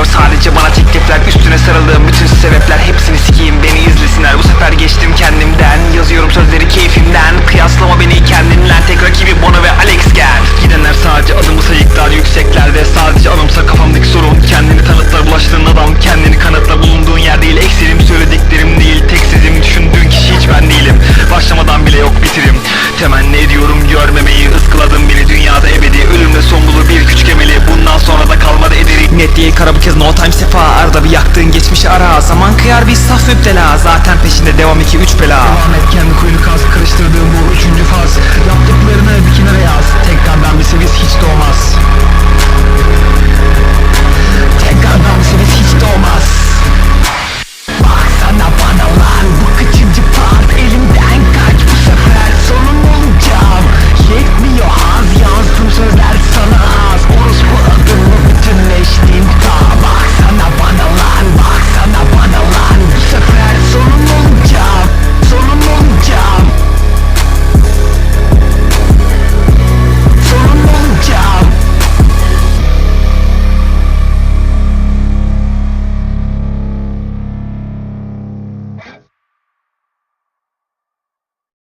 Geliyor. Sadece bana teklifler Üstüne sarıldığım bütün sebepler. Hepsini sikeyim beni izlesinler. Bu sefer geçtim kendimden. Yazıyorum sözleri keyfimden. Kıyaslama beni kendinle Tek rakibi Bono ve Alex gel Gidenler sadece adımı sayıklar. Yükseklerde değil kara bu kez no time sefa. Arada bir yaktığın geçmişi ara. Zaman kıyar bir saf müptela. Zaten peşinde devam 2-3 bela. Devam et kendi kuyunu kaz Karıştırdığım bu üçüncü faz